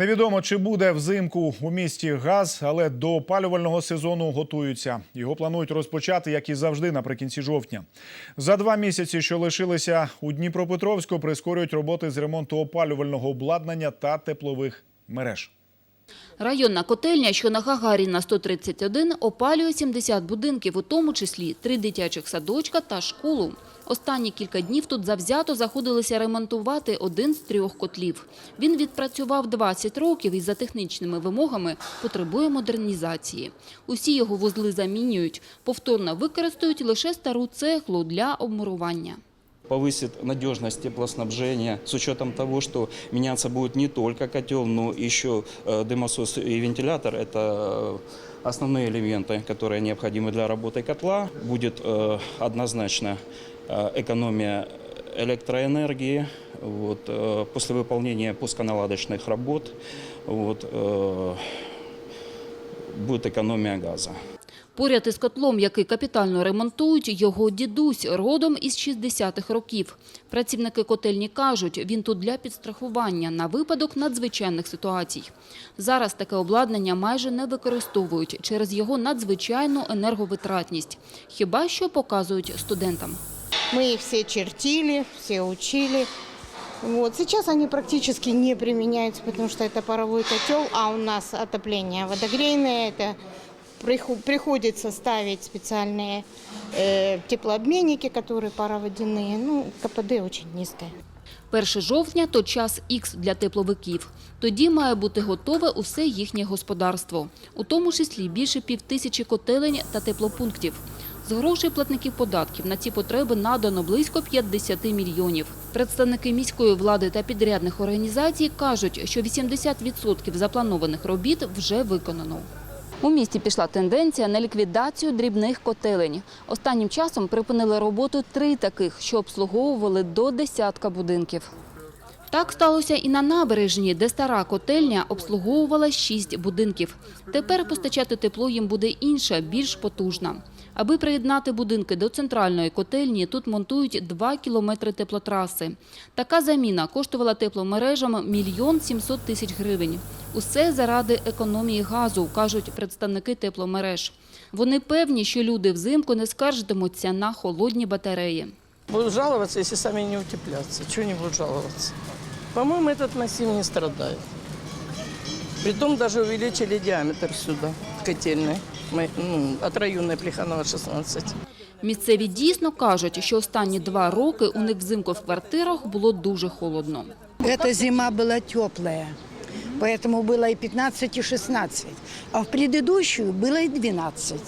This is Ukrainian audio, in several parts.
Невідомо, чи буде взимку у місті газ, але до опалювального сезону готуються. Його планують розпочати, як і завжди, наприкінці жовтня. За два місяці, що лишилися у Дніпропетровську, прискорюють роботи з ремонту опалювального обладнання та теплових мереж. Районна котельня, що на Гагаріна 131, опалює 70 будинків, у тому числі три дитячих садочка та школу. Останні кілька днів тут завзято заходилися ремонтувати один з трьох котлів. Він відпрацював 20 років і за технічними вимогами потребує модернізації. Усі його вузли замінюють, повторно використають лише стару цеглу для обмурування. Повысит надежность теплоснабжения с учетом того, что меняться будет не только котел, но еще э, дымосос и вентилятор. Это э, основные элементы, которые необходимы для работы котла. Будет э, однозначно экономия электроэнергии вот, после выполнения пусконаладочных работ. Вот, будет экономия газа. Поряд із котлом, який капітально ремонтують, його дідусь родом із 60-х років. Працівники котельні кажуть, він тут для підстрахування на випадок надзвичайних ситуацій. Зараз таке обладнання майже не використовують через його надзвичайну енерговитратність. Хіба що показують студентам. Мы их все чертили, все учили. Вот. Сейчас они практически не применяются, потому что это паровой котел, а у нас отопление водогрейное. Это приху- приходится ставить специальные э, теплообменники, которые пароводяные. Ну, КПД очень низкое. 1 жовтня – то час Х для тепловиків. Тоді має бути готове усе їхнє господарство. У тому числі більше півтисячі котелень та теплопунктів. З грошей платників податків на ці потреби надано близько 50 мільйонів. Представники міської влади та підрядних організацій кажуть, що 80% запланованих робіт вже виконано. У місті пішла тенденція на ліквідацію дрібних котелень. Останнім часом припинили роботу три таких, що обслуговували до десятка будинків. Так сталося і на набережні, де стара котельня обслуговувала шість будинків. Тепер постачати тепло їм буде інша, більш потужна. Аби приєднати будинки до центральної котельні, тут монтують 2 кілометри теплотраси. Така заміна коштувала тепломережам мільйон 700 тисяч гривень. Усе заради економії газу, кажуть представники тепломереж. Вони певні, що люди взимку не скаржитимуться на холодні батареї. Будут жаловаться, если сами не утеплятся. Чего не будут жаловаться? По-моему, этот массив не страдает. Притом даже увеличили диаметр сюда, котельной, Мы- ну, от районной Плеханова 16. Місцеві дійсно кажуть, що останні два роки у них взимку в квартирах було дуже холодно. Эта зима была теплая, поэтому было и 15, и 16. А в предыдущую было и 12.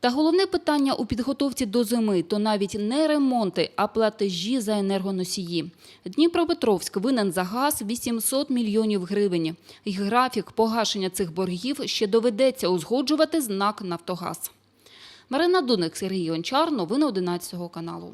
Та головне питання у підготовці до зими – то навіть не ремонти, а платежі за енергоносії. Дніпропетровськ винен за газ 800 мільйонів гривень. І графік погашення цих боргів ще доведеться узгоджувати знак «Нафтогаз». Марина Дуник, Сергій Гончар. Новини 11 каналу.